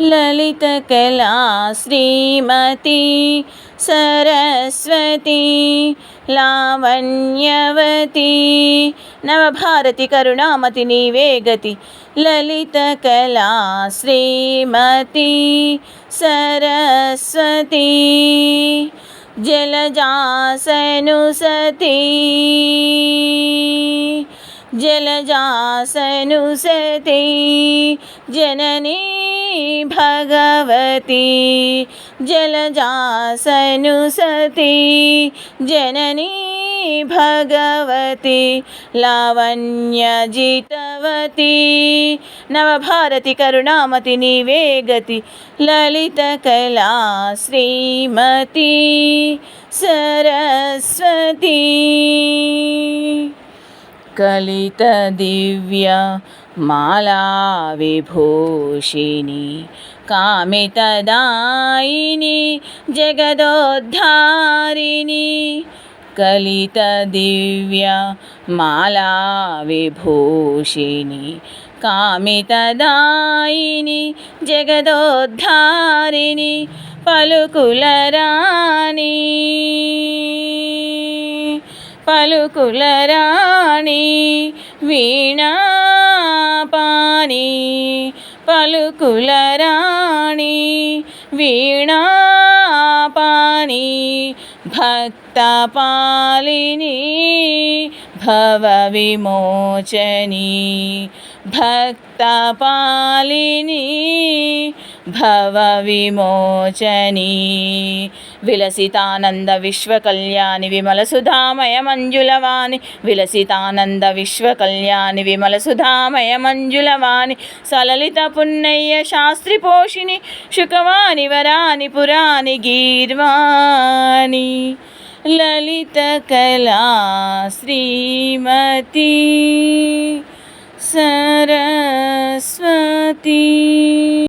లలితకళా శ్రీమతి సరస్వతి లావణ్యవతి నవభారతి కరుణామతి నీవే గతి లలితకళా శ్రీమతి సరస్వతి జలజాసను సతీ జలజాసను సతీ జననీ భగవతి జలజాసను సతీ జననీ భగవతి లావణ్యజితవతి నవభారతి కరుణామతి నీవే గతి లలిత కళా శ్రీమతి సరస్వతి కలిత దివ్య మాలా విభూషిణి కామితదాయిని జగదోద్ధారిణి కలిత దివ్య వీణాపాణి పలుకుల రాణి వీణాపాణి భక్తపాలిని భవ విమోచని. భక్తపాలిని భవ విమోచని. విలసితానంద విశ్వకళ్యాణి విమల సుధామయ మంజులవాణి. విలసితానంద విశ్వకళ్యాణి విమల సుధామయ మంజులవాణి. సలలిత పున్నయ్య శాస్త్రి పోషిణి. శుకవాణి వరాని పురాణి గీర్వాణి. లలిత కళా శ్రీమతి సరస్వతి.